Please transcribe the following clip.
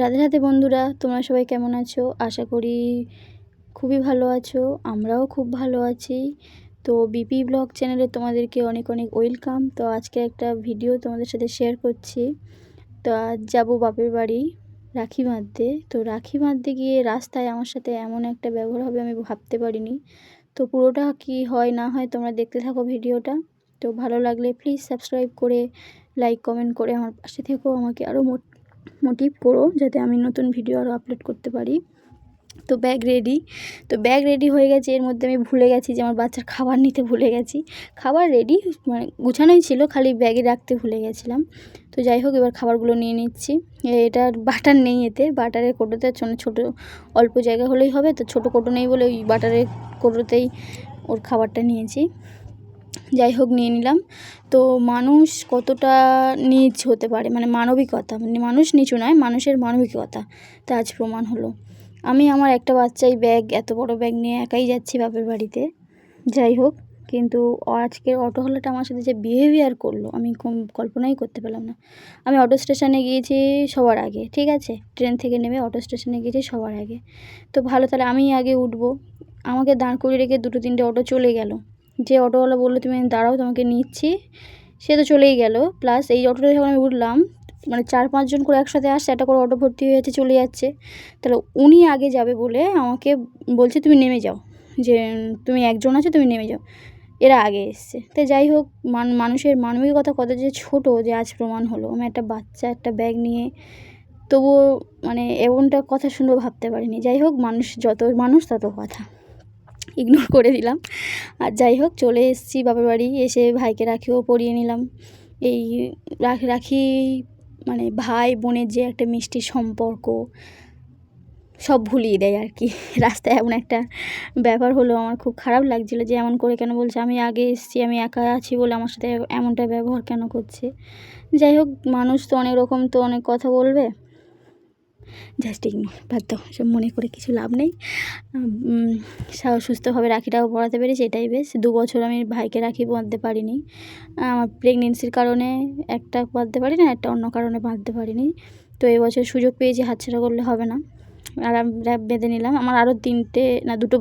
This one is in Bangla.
রাধে রাধে বন্ধুরা, তোমরা সবাই কেমন আছো? আশা করি খুবই ভালো আছো, আমরাও খুব ভালো আছি। তো বিপি ব্লগ চ্যানেলে তোমাদেরকে অনেক অনেক ওয়েলকাম। তো আজকে একটা ভিডিও তোমাদের সাথে শেয়ার করছি। তো আজ যাব বাপের বাড়ি, রাখি বাঁধতে। তো রাখি বাঁধতে গিয়ে রাস্তায় আমার সাথে এমন একটা ব্যবহার হবে আমি ভাবতে পারিনি। তো পুরোটা কি হয় না হয় তোমরা দেখতে থাকো ভিডিওটা। তো ভালো লাগলে প্লিজ সাবস্ক্রাইব করে লাইক কমেন্ট করে আমার পাশে থেকেও আমাকে আরও মোটিভ করো যাতে আমি নতুন ভিডিও আরও আপলোড করতে পারি। তো ব্যাগ রেডি তো ব্যাগ রেডি হয়ে গেছে, এর মধ্যে আমি ভুলে গেছি যে আমার বাচ্চার খাবার নিতে ভুলে গেছি। খাবার রেডি মানে গুছানোই ছিল, খালি ব্যাগে রাখতে ভুলে গেছিলাম। তো যাই হোক, এবার খাবারগুলো নিয়ে নিচ্ছি। এটার বাটার নেই এতে। বাটারের কোটোতে ছোটো অল্প জায়গা হলেই হবে। তো ছোটো কোটো নেই বলে ওই বাটারের কোটোতেই ওর খাবারটা নিয়েছি। যাই হোক, নিয়ে নিলাম। তো মানুষ কতটা নিচ হতে পারে? মানে মানবিকতা মানে মানুষ নিচু নয়, মানুষের মানবিকতা। তা আজ প্রমাণ হলো। আমি আমার একটা বাচ্চাই ব্যাগ, এত বড় ব্যাগ নিয়ে একাই যাচ্ছি বাপের বাড়িতে। যাই হোক, কিন্তু আজকের অটোওয়ালাটা আমার সাথে যে বিহেভিয়ার করল, আমি কল্পনাই করতে পারলাম না। আমি অটো স্টেশনে গিয়েছি সবার আগে, ঠিক আছে? ট্রেন থেকে নেমে অটো স্টেশনে গিয়েছি সবার আগে। তো ভালো, তাহলে আমি আগে উঠবো। আমাকে দাঁড় করিয়ে রেখে দুটো তিনটে অটো চলে গেল। যে অটোওয়ালা বলল, তুমি দাঁড়াও, তোমাকে নিচ্ছি। সে তো চলেই গেল। প্লাস এই অটোটা যখন আমি উঠলাম মানে চার পাঁচজন করে একসাথে আসছে, একটা করে অটো ভর্তি হয়ে যাচ্ছে, চলে যাচ্ছে। তাহলে উনি আগে যাবে বলে আমাকে বলছে, তুমি নেমে যাও। যে, তুমি একজন আছো, তুমি নেমে যাও। এরা আগে এসছে। তো যাই হোক, মান, মানুষের মানবিকতা কত যে ছোটো যে আজ প্রমাণ হলো। আমি একটা বাচ্চা, একটা ব্যাগ নিয়ে তবুও মানে এমনটা কথা শুনব, ভাবতে পারিনি। যাই হোক, মানুষ যত, মানুষ তত কথা। ইগনোর করে দিলাম। আর যাই হোক, চলে এসেছি বাপের বাড়ি। এসে ভাইকে রাখিও পরিয়ে নিলাম। এই রাখি রাখি মানে ভাই বোনের যে একটা মিষ্টি সম্পর্ক, সব ভুলিয়ে দেয় আর কি। রাস্তায় এমন একটা ব্যাপার হলো, আমার খুব খারাপ লাগছিল যে এমন করে কেন বলছে? আমি আগে এসেছি, আমি একা আছি বলে আমার সাথে এমনটা ব্যবহার কেন করছে? যাই হোক, মানুষ তো অনেক রকম তো অনেক কথা বলবে। জাস্ট ইগনোর বাধ্য সব মনে করে কিছু লাভ নেই। সুস্থভাবে রাখিটাও পড়াতে পেরেছি, এটাই বেশ। দু বছর আমি ভাইকে রাখি বাঁধতে পারিনি। আমার প্রেগনেন্সির কারণে একটা বাঁধতে পারি না একটা অন্য কারণে বাঁধতে পারিনি। তো এবছর সুযোগ পেয়েছি, হাতছাড়া করলে হবে না। আর আমরা বেঁধে নিলাম। আমার আরও তিনটে না, দুটো